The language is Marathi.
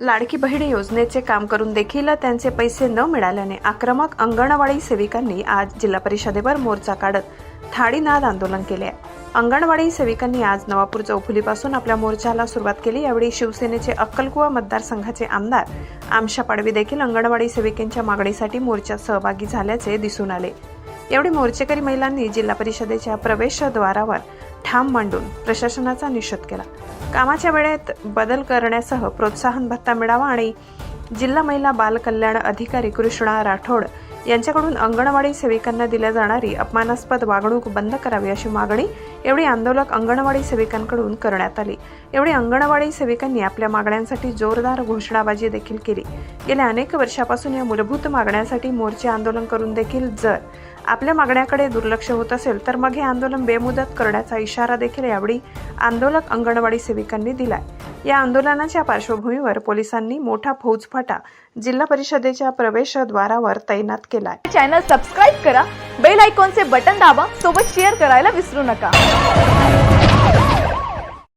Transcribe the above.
लाडकी बहीण योजनेचे काम करून देखील त्यांचे पैसे न मिळाल्याने आक्रमक अंगणवाडी सेविकांनी आज जिल्हा परिषदेवर मोर्चा काढत थाळीनाद आंदोलन केले आहे. अंगणवाडी सेविकांनी आज नवापूर चौफुलीपासून आपल्या मोर्चाला सुरुवात केली. यावेळी शिवसेनेचे अक्कलकुवा मतदारसंघाचे आमदार आमशा पाडवी देखील अंगणवाडी सेविकेंच्या मागणीसाठी मोर्चात सहभागी झाल्याचे दिसून आले. यावेळी मोर्चेकरी महिलांनी जिल्हा परिषदेच्या प्रवेशद्वारावर ठाम मांडून प्रशासनाचा निषेध केला. कामाच्या वेळेत बदल करण्यासह प्रोत्साहन भत्ता मिळावा आणि जिल्हा महिला बाल कल्याण अधिकारी कृष्णा राठोड यांच्याकडून अंगणवाडी सेविकांना दिल्या जाणारी अपमानास्पद वागणूक बंद करावी अशी मागणी एवढी आंदोलक अंगणवाडी सेविकांकडून करण्यात आली. एवढी अंगणवाडी सेविकांनी आपल्या मागण्यांसाठी जोरदार घोषणाबाजी देखील केली. गेल्या अनेक वर्षापासून या मूलभूत मागण्यांसाठी मोर्चे आंदोलन करून देखील जर आपल्या मागण्याकडे दुर्लक्ष होत असेल तर मग हे आंदोलन बेमुदत करण्याचा इशारा देखील यावेळी आंदोलक अंगणवाडी सेविकांनी दिलाय. या आंदोलनाच्या पार्श्वभूमीवर पोलिसांनी मोठा फौजफाटा जिल्हा परिषदेच्या प्रवेशद्वारावर तैनात केलाय. चॅनल सबस्क्राईब करा बेल आयकॉनचे बटन दाबा सोबत शेअर करायला विसरू नका.